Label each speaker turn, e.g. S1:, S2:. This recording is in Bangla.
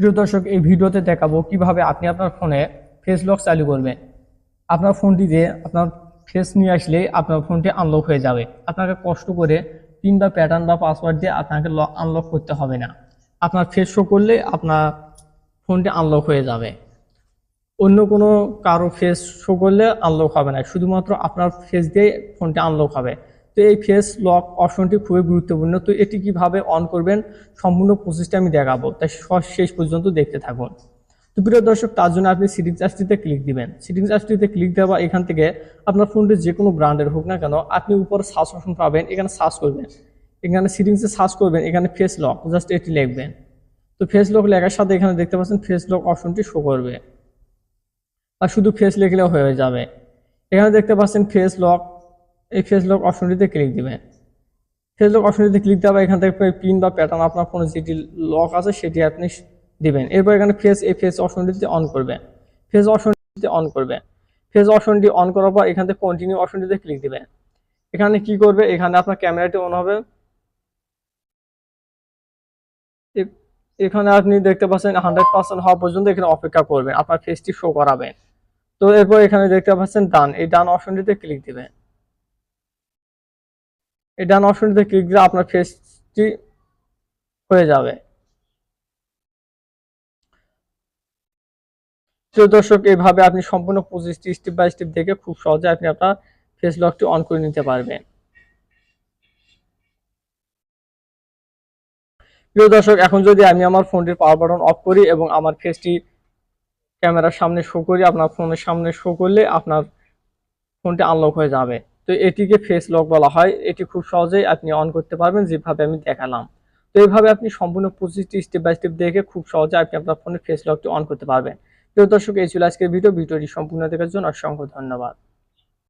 S1: প্রিয় দর্শক, এই ভিডিওতে দেখাবো কীভাবে আপনি আপনার ফোনে ফেস লক চালু করবেন। আপনার ফোনটিতে আপনার ফেস নিয়ে আসলে আপনার ফোনটি আনলক হয়ে যাবে। আপনাকে কষ্ট করে পিন বা প্যাটার্ন বা পাসওয়ার্ড দিয়ে আপনাকে আনলক করতে হবে না। আপনার ফেস শো করলে আপনার ফোনটি আনলক হয়ে যাবে। অন্য কোনো কারও ফেস শো করলে আনলক হবে না। শুধুমাত্র আপনার ফেস দিয়ে ফোনটি আনলক হবে। তো এই ফেস লক অপশনটি খুবই গুরুত্বপূর্ণ। তো এটি কীভাবে অন করবেন সম্পূর্ণ প্রসেসটা আমি দেখাবো। তাই শেষ পর্যন্ত দেখতে থাকুন। তো প্রিয় দর্শক, তার জন্য আপনি সিটিংস অ্যাপসটিতে ক্লিক দিবেন। সিটিংস অ্যাপসটিতে ক্লিক দেওয়া এখান থেকে আপনার ফোনটি যে কোনো ব্র্যান্ডের হোক না কেন, আপনি উপর সার্চ অপশন পাবেন, এখানে সার্চ করবেন। এখানে সিটিংসে সার্চ করবেন, এখানে ফেস লক জাস্ট এটি লিখবেন। তো ফেস লক লেখার সাথে এখানে দেখতে পাচ্ছেন ফেস লক অপশনটি শো করবে। আর শুধু ফেস লিখলেও হয়ে যাবে। এখানে দেখতে পাচ্ছেন ফেস লক এই ফেস লক অপশনটিতে ক্লিক দিবেন। ফেস লক অপশনটিতে ক্লিক দেওয়া এখান থেকে পিন বা প্যাটার্ন আপনার ফোনে যেটি লক আছে সেটি আপনি দিবেন। এরপর এখানে ফেস এই ফেস অপশনটিতে অন করবেন। ফেস অপশনটিতে অন করবেন। ফেস অপশনটি অন করার পর এখান থেকে কন্টিনিউ অপশনটিতে ক্লিক দিবেন। এখানে কি করবে? এখানে আপনার ক্যামেরাটি অন হবে। এখানে আপনি দেখতে পাচ্ছেন হান্ড্রেড পার্সেন্ট হওয়া পর্যন্ত এখানে অপেক্ষা করবেন। আপনার ফেসটি শো করাবেন। তো এরপর এখানে দেখতে পাচ্ছেন ডান এই ডান অপশনটিতে ক্লিক দিবেন। এই ডান অপশনটিতে ক্লিক দিলে আপনার ফেসটি হয়ে যাবে। তো দর্শক এইভাবে আপনি সম্পূর্ণ প্রসেসটি স্টেপ বাই স্টেপ দেখে খুব সহজে আপনি আপনার ফেস লকটি অন করে নিতে পারবেন। প্রিয় দর্শক, এখন যদি আমি আমার ফোনটির পাওয়ার বাটন অফ করি এবং আমার ফেসটি ক্যামেরার সামনে শো করি, আপনার ফোনের সামনে শো করলে আপনার ফোনটি আনলক হয়ে যাবে। তো এটিকে ফেস লক বলা হয়। এটি খুব সহজেই আপনি অন করতে পারবেন, যেভাবে আমি দেখালাম। তো এইভাবে আপনি সম্পূর্ণ প্রসেসটি স্টেপ বাই স্টেপ দেখে খুব সহজে আপনি আপনার ফোনের ফেস লকটি অন করতে পারবেন। প্রিয় দর্শক, এই ছিল আজকের ভিডিও ভিডিওটি সম্পূর্ণ দেখার জন্য অসংখ্য ধন্যবাদ।